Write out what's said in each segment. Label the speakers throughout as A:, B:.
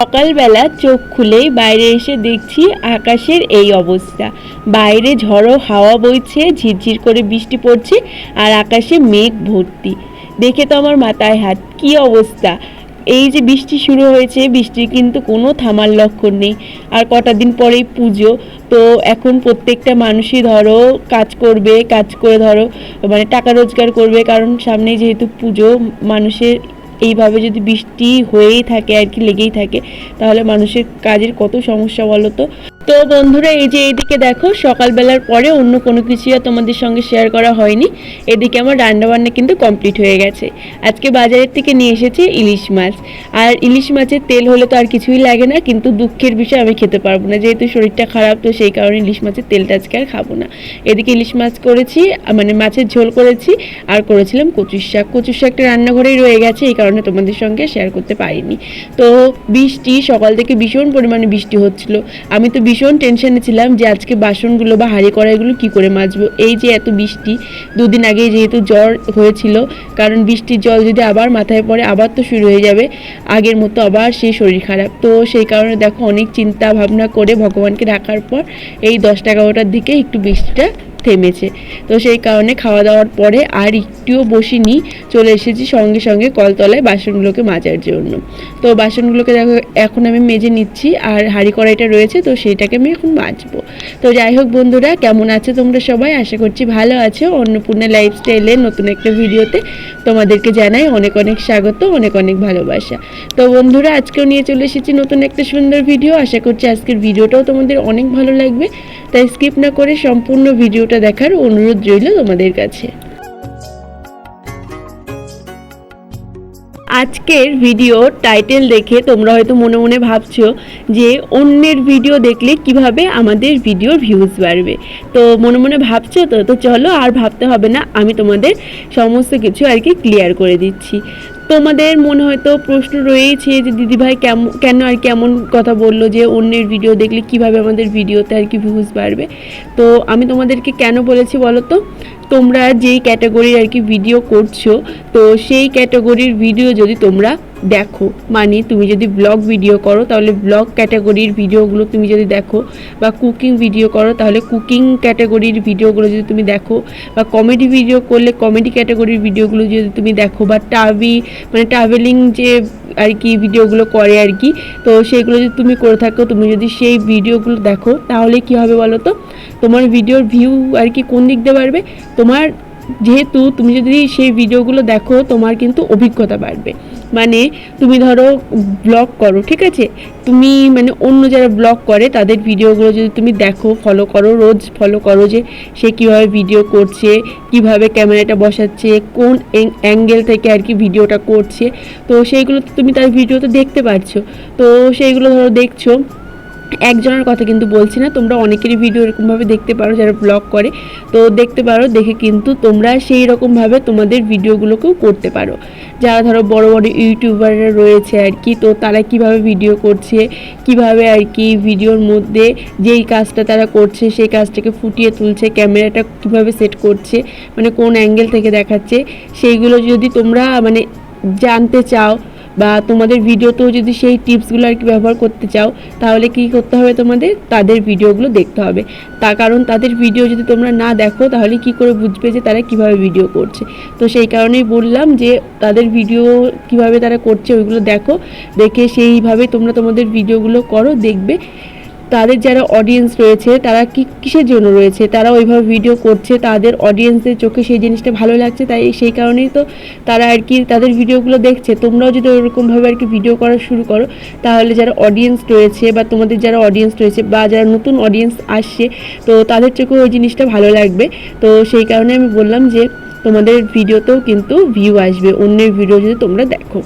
A: সকালবেলা চোখ খুলেই বাইরে এসে দেখছি আকাশের এই অবস্থা। বাইরে ঝড়ো হাওয়া বইছে, ঝিরঝির করে বৃষ্টি পড়ছে আর আকাশে মেঘ ভর্তি। দেখে তো আমার মাথায় হাত। কি অবস্থা? এই যে বৃষ্টি শুরু হয়েছে, বৃষ্টির কিন্তু কোনো থামার লক্ষণ নেই। আর কটা দিন পরেই পুজো। তো এখন প্রত্যেকটা মানুষই ধরো কাজ করবে, কাজ করে ধরো মানে টাকা রোজগার করবে। কারণ সামনেই যেহেতু পুজো, মানুষের এইভাবে যদি বৃষ্টি হয়েই থাকে আর কি, লেগেই থাকে, তাহলে মানুষের কাজের কত সমস্যা বলো তো তো বন্ধুরা, এই যে এইদিকে দেখো, সকালবেলার পরে অন্য কোনো কিছু আর তোমাদের সঙ্গে শেয়ার করা হয়নি। এদিকে আমার রান্না বান্না কিন্তু কমপ্লিট হয়ে গেছে। আজকে বাজারের থেকে নিয়ে এসেছি ইলিশ মাছ। আর ইলিশ মাছের তেল হলে তো আর কিছুই লাগে না, কিন্তু দুঃখের বিষয়, আমি খেতে পারব না। যেহেতু শরীরটা খারাপ, তো সেই কারণে ইলিশ মাছের তেলটা আজকে আর খাব না। এদিকে ইলিশ মাছ করেছি মানে মাছের ঝোল করেছি, আর করেছিলাম কচুর শাক। কচুর শাকটা রান্নাঘরেই রয়ে গেছে, এই কারণে তোমাদের সঙ্গে শেয়ার করতে পারিনি। তো বৃষ্টি, সকাল থেকে ভীষণ পরিমাণে বৃষ্টি হচ্ছিল। আমি তো ভীষণ টেনশনে ছিলাম যে আজকে বাসনগুলো বা হাঁড়ি কড়াইগুলো কী করে মাজবো। এই যে এত বৃষ্টি, দুদিন আগে যেহেতু জ্বর হয়েছিল, কারণ বৃষ্টির জল যদি আবার মাথায় পড়ে, আবার তো শুরু হয়ে যাবে। আগের মতো আবার সেই শরীর খারাপ। তো সেই কারণে দেখো অনেক চিন্তা ভাবনা করে ভগবানকে রাখার পর এই দশটা এগারোটার দিকে একটু বৃষ্টিটা থেমেছে। তো সেই কারণে খাওয়া দাওয়ার পরে আর একটুও বসিনি, চলে এসেছি সঙ্গে সঙ্গে কলতলায় বাসনগুলোকে মাজার জন্য। তো বাসনগুলোকে দেখো, এখন আমি মেজে নিচ্ছি আর হাঁড়ি কড়াইটা রয়েছে, তো সেইটাকে আমি এখন মাজবো। তো যাই হোক বন্ধুরা, কেমন আছে তোমরা সবাই? আশা করছি ভালো আছো। অন্নপূর্ণা লাইফস্টাইলের নতুন একটা ভিডিওতে তোমাদেরকে জানাই অনেক অনেক স্বাগত, অনেক অনেক ভালোবাসা। তো বন্ধুরা, আজকেও নিয়ে চলে এসেছি নতুন একটা সুন্দর ভিডিও। আশা করছি আজকের ভিডিওটাও তোমাদের অনেক ভালো লাগবে। তাই স্কিপ না করে সম্পূর্ণ ভিডিওটা দেখার অনুরোধ রইল তোমাদের কাছে। আজকের ভিডিও টাইটেল দেখে তোমরা হয়তো মনে মনে ভাবছ যে অন্যের ভিডিও দেখলে কীভাবে আমাদের ভিডিওর ভিউজ বাড়বে। তো মনে মনে ভাবছ তো তো চলো আর ভাবতে হবে না, আমি তোমাদের সমস্ত কিছু আর কি ক্লিয়ার করে দিচ্ছি। তোমাদের মনে হয়তো প্রশ্ন রয়েছে যে দিদিভাই কেমন, কেন আর কেমন কথা বলল যে অন্যের ভিডিও দেখলে কীভাবে আমাদের ভিডিওতে আর কি ভিউজ বাড়বে? তো আমি তোমাদেরকে কেন বলেছি বলো তো? তোমরা যেই ক্যাটাগরির আর কি ভিডিও করছ, তো সেই ক্যাটাগরির ভিডিও যদি তোমরা দেখো মানে তুমি যদি ব্লগ ভিডিও করো, তাহলে ব্লগ ক্যাটাগরির ভিডিওগুলো তুমি যদি দেখো বা কুকিং ভিডিও করো, তাহলে কুকিং ক্যাটাগরির ভিডিওগুলো যদি তুমি দেখো বা কমেডি ভিডিও করলে কমেডি ক্যাটাগরির ভিডিওগুলো যদি তুমি দেখো বা টাবি মানে ট্রাভেলিং যে আর কি ভিডিওগুলো করে আর কি, তো সেইগুলো যদি তুমি করে থাকো, তুমি যদি সেই ভিডিওগুলো দেখো, তাহলে কি হবে বলো তো? তোমার ভিডিওর ভিউ আর কি কোন দিক দিয়ে বাড়বে? তোমার যেহেতু তুমি যদি সেই ভিডিওগুলো দেখো, তোমার কিন্তু অভিজ্ঞতা বাড়বে। মানে তুমি ধরো ব্লগ করো, ঠিক আছে? তুমি মানে অন্য যারা ব্লগ করে, তাদের ভিডিওগুলো যদি তুমি দেখো ফলো করো, রোজ ফলো করো যে সে কীভাবে ভিডিও করছে, কীভাবে ক্যামেরাটা বসাচ্ছে, কোন অ্যাঙ্গেল থেকে আর কি ভিডিওটা করছে, তো সেইগুলো তুমি তার ভিডিওতে দেখতে পাচ্ছ তো সেইগুলো ধরো দেখছ একজনের কথা কিন্তু বলছি না, তোমরা অনেকেরই ভিডিও এরকমভাবে দেখতে পারো যারা ব্লগ করে। তো দেখতে পারো, দেখে কিন্তু তোমরা সেই রকমভাবে তোমাদের ভিডিওগুলোকেও করতে পারো। যারা ধরো বড় বড় ইউটিউবাররা রয়েছে আর কি, তো তারা কীভাবে ভিডিও করছে, কীভাবে আর কি ভিডিওর মধ্যে যেই কাজটা তারা করছে, সেই কাজটাকে ফুটিয়ে তুলছে ক্যামেরাটা কীভাবে সেট করছে মানে কোন অ্যাঙ্গেল থেকে দেখাচ্ছে, সেইগুলো যদি তোমরা মানে জানতে চাও বা তোমাদের ভিডিওতেও যদি সেই টিপসগুলো আর কি ব্যবহার করতে চাও, তাহলে কি করতে হবে তোমাদের? তাদের ভিডিওগুলো দেখতে হবে। তার কারণ তাদের ভিডিও যদি তোমরা না দেখো, তাহলে কি করে বুঝবে যে তারা কীভাবে ভিডিও করছে? তো সেই কারণেই বললাম যে তাদের ভিডিও কীভাবে তারা করছে, ওইগুলো দেখো। দেখে সেইভাবে তোমরা তোমাদের ভিডিওগুলো করো, দেখবে। তাদের যারা অডিয়েন্স রয়েছে, তারা কি কিসের জন্য রয়েছে, তারা ওইভাবে ভিডিও করছে, তাদের অডিয়েন্সদের চোখে সেই জিনিসটা ভালো লাগছে, তাই সেই কারণেই তো তারা আর কি তাদের ভিডিওগুলো দেখছে। তোমরাও যদি ওরকমভাবে আর কি ভিডিও করা শুরু করো, তাহলে যারা অডিয়েন্স রয়েছে বা তোমাদের যারা অডিয়েন্স রয়েছে বা যারা নতুন অডিয়েন্স আসছে, তো তাদের চোখে ওই জিনিসটা ভালো লাগবে। তো সেই কারণে আমি বললাম যে, তোমাদের ভিডিওতেও কিন্তু ভিউ আসবে, অন্যের ভিডিও যদি তোমরা দেখো।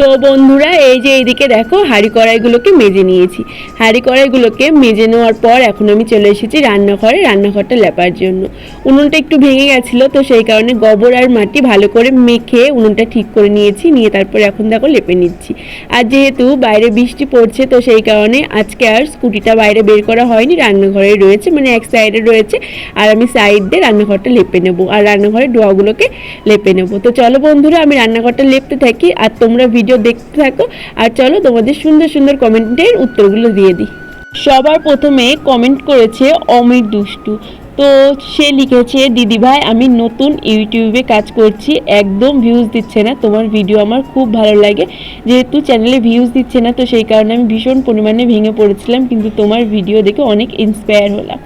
A: তো বন্ধুরা, এই যে এইদিকে দেখো, হাঁড়ি কড়াইগুলোকে মেজে নিয়েছি। হাঁড়ি কড়াইগুলোকে মেজে নেওয়ার পর এখন আমি চলে এসেছি রান্নাঘরে, রান্নাঘরটা লেপার জন্য। উনুনটা একটু ভেঙে গেছিল, তো সেই কারণে গোবর আর মাটি ভালো করে মেখে উনুনটা ঠিক করে নিয়েছি, নিয়ে তারপরে এখন দেখো লেপে নিচ্ছি। আর যেহেতু বাইরে বৃষ্টি পড়ছে, তো সেই কারণে আজকে আর স্কুটিটা বাইরে বের করা হয়নি, রান্নাঘরে রয়েছে মানে এক সাইডে রয়েছে, আর আমি সাইড দিয়ে রান্নাঘরটা লেপে নেব, আর রান্নাঘরের ডোয়াগুলোকে লেপে নেব। তো চলো বন্ধুরা, আমি রান্নাঘরটা লেপতে থাকি, আর তোমরা ভিডিও দেখতে থাকো। আর চলো তোমাদের সুন্দর সুন্দর কমেন্টের উত্তরগুলো দিয়ে দিই। সবার প্রথমে কমেন্ট করেছে অমির দুষ্টু। তো সে লিখেছে দিদিভাই আমি নতুন ইউটিউবে কাজ করছি, একদম ভিউজ দিচ্ছে না। তোমার ভিডিও আমার খুব ভালো লাগে। যেহেতু চ্যানেলে ভিউজ দিচ্ছে না, তো সেই কারণে আমি ভীষণ পরিমাণে ভেঙে পড়েছিলাম, কিন্তু তোমার ভিডিও দেখে অনেক ইন্সপায়ার হলাম।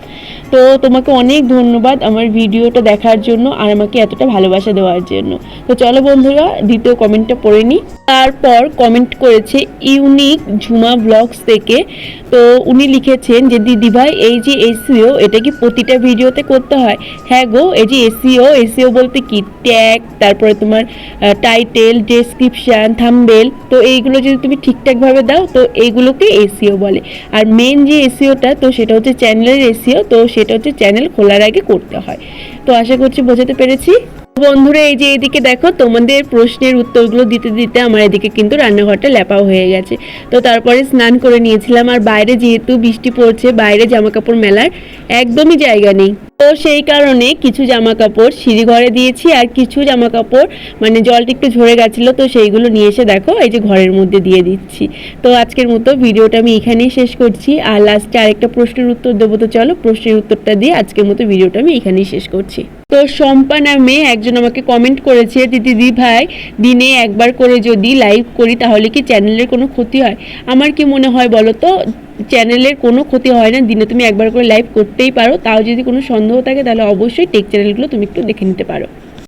A: তো তোমাকে অনেক ধন্যবাদ আমার ভিডিওটা দেখার জন্য আর আমাকে এতটা ভালোবাসা দেওয়ার জন্য। তো চলো বন্ধুরা, দ্বিতীয় কমেন্টটা পড়ে নিই। তারপর কমেন্ট করেছে ইউনিক ঝুমা ব্লগস থেকে। তো উনি লিখেছেন যে দিদিভাই এই যে এসিও, এটা কি প্রতিটা ভিডিওতে করতে হয়? হ্যাঁ গো, এই যে এসিও এসিও বলতে কি? ট্যাগ, তারপরে তোমার টাইটেল, ডেসক্রিপশান, থাম্বেল, তো এইগুলো যদি তুমি ঠিকঠাকভাবে দাও, তো এইগুলোকে এসিও বলে। আর মেন যে এসিওটা, তো সেটা হচ্ছে চ্যানেলের এসিও তো সেটা হচ্ছে চ্যানেল খোলার আগে করতে হয়। তো আশা করছি বোঝাতে পেরেছি। বন্ধুরা, এই যে এদিকে দেখো, তোমাদের প্রশ্নের উত্তরগুলো দিতে দিতে আমার এদিকে কিন্তু রান্নাঘরটা ল্যাপাও হয়ে গেছে। তো তারপরে স্নান করে নিয়েছিলাম। আর বাইরে যেহেতু বৃষ্টি পড়ছে, বাইরে জামা কাপড় মেলার একদমই জায়গা নেই। তো সেই কারণে কিছু জামা কাপড় সিঁড়ি ঘরে দিয়েছি আর কিছু জামা কাপড় মানে জলটা একটু ঝরে গেছিল, তো সেইগুলো নিয়ে এসে দেখো, এই যে ঘরের মধ্যে দিয়ে দিচ্ছি। তো আজকের মতো ভিডিওটা আমি এখানেই শেষ করছি। আর লাস্টে আরেকটা প্রশ্নের উত্তর দেবো তো চলো, প্রশ্নের উত্তরটা দিয়ে আজকের মতো ভিডিওটা আমি এখানেই শেষ করছি। তো শম্পা নামে একজন আমাকে কমেন্ট করেছে, দিদি ভাই, দিনে একবার করে যদি লাইভ করি, তাহলে কি চ্যানেলের কোনো ক্ষতি হয়? আমার কি মনে হয় বলো তো? চ্যানেলের কোনো ক্ষতি হয় না। দিনে তুমি একবার করে লাইভ করতেই পারো। তাও যদি কোনো সন্দেহ থাকে, তাহলে অবশ্যই টেক চ্যানেলগুলো তুমি একটু দেখে নিতে পারো।